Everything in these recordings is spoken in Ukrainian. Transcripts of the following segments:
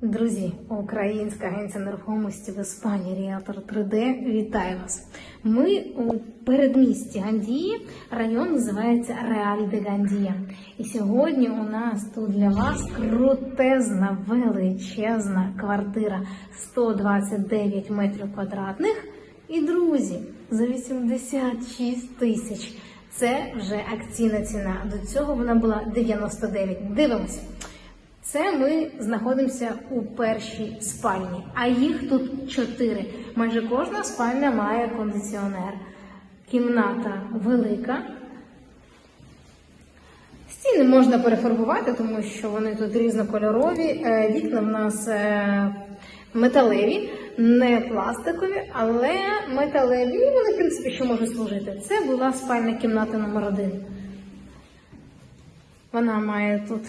Друзі, Українська агенція нерухомості в Іспанії Ріалтор 3D вітаю вас. Ми у передмісті Гандії. Район називається Реаль де Гандія. І сьогодні у нас тут для вас крутезна, величезна квартира 129 метрів квадратних. І друзі, за 86 тисяч. Це вже акційна ціна. До цього вона була 99. Дивимося. Це ми знаходимося у першій спальні, а їх тут чотири. Майже кожна спальня має кондиціонер. Кімната велика. Стіни можна перефарбувати, тому що вони тут різнокольорові. Е, Вікна в нас е, металеві, не пластикові, але металеві. І вони, в принципі, що можуть служити. Це була спальня кімната номер один. Вона має тут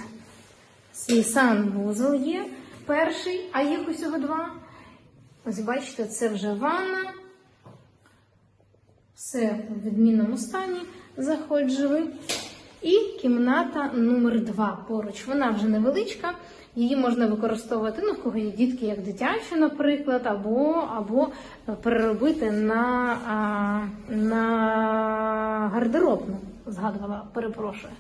Свій санвузол є перший, а їх усього два. Ось бачите, це вже ванна. Все в відмінному стані. заходжива. І кімната номер 2 поруч. Вона вже невеличка. Її можна використовувати, ну, в кого є дітки, як дитячу, наприклад, або, або переробити на, на гардеробну. Згадувала, перепрошую.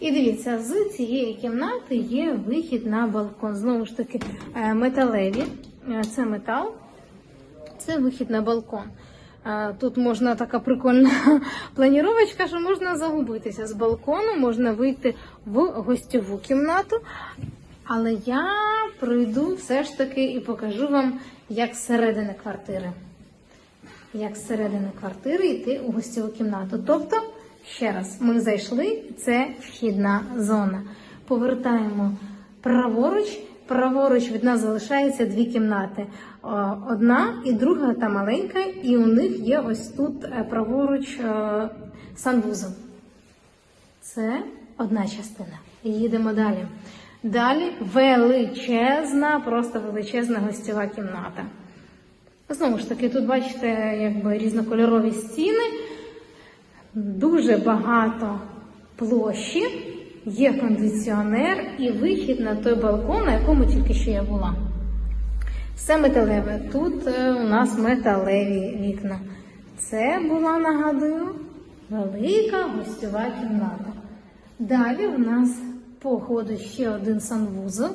І дивіться, з цієї кімнати є вихід на балкон. Знову ж таки, е, металеві. Е, Це метал, це вихід на балкон. Е, Тут можна така прикольна планіровочка, що можна загубитися з балкону, можна вийти в гостьову кімнату. Але я пройду все ж таки і покажу вам, як зсередини квартири. Як зсередини квартири йти у гостьову кімнату. Тобто, ще раз, ми зайшли, це вхідна зона. Повертаємо праворуч. Праворуч від нас залишається дві кімнати. Одна і друга та маленька, і у них є ось тут е, праворуч е, санвузол. Це одна частина. Їдемо далі. Далі величезна, просто величезна гостєва кімната. Знову ж таки, тут бачите, якби різнокольорові стіни, дуже багато площі, є кондиціонер і вихід на той балкон, на якому тільки що я була. Все металеве. Тут е, у нас металеві вікна. Це була, нагадую, велика гостьова кімната. Далі у нас по ходу ще один санвузол.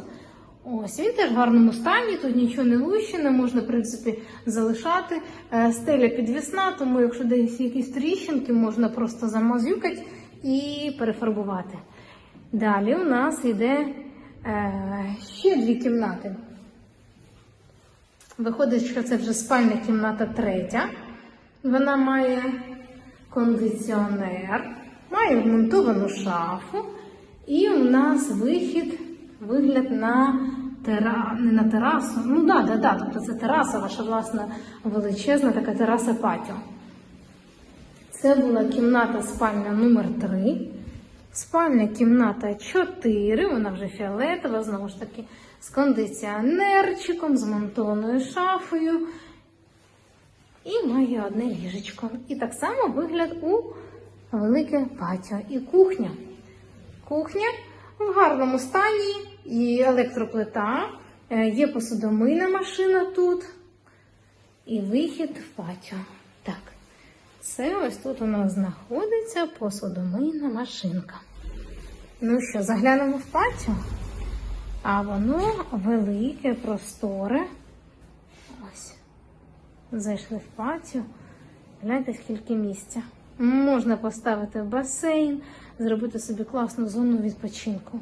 Ось він теж в гарному стані, тут нічого не лущене, можна, в принципі, залишати. Е, Стеля підвісна, тому якщо десь якісь тріщинки, можна просто замазюкати і перефарбувати. Далі у нас йде е, ще дві кімнати. Виходить, що це вже спальня кімната третя. Вона має кондиціонер, має вмонтовану шафу, і у нас вихід, вигляд на тера... не на терасу. Ну да, да, да, тобто це тераса, ваша власна величезна така тераса патіо. Це була кімната спальня номер 3 Спальня кімната 4, вона вже фіолетова, знову ж таки, з кондиціонерчиком, з монтованою шафою. І має одне ліжечко. І так само вигляд у велике патіо. І кухня. Кухня в гарному стані, і електроплита, е, є посудомийна машина тут. І вихід в патіо. Так. Це ось тут у нас знаходиться посудомийна машинка. Ну що, заглянемо в патіо? А воно велике, просторе. Ось. Зайшли в патіо. Гляньте, скільки місця. Можна поставити басейн, зробити собі класну зону відпочинку.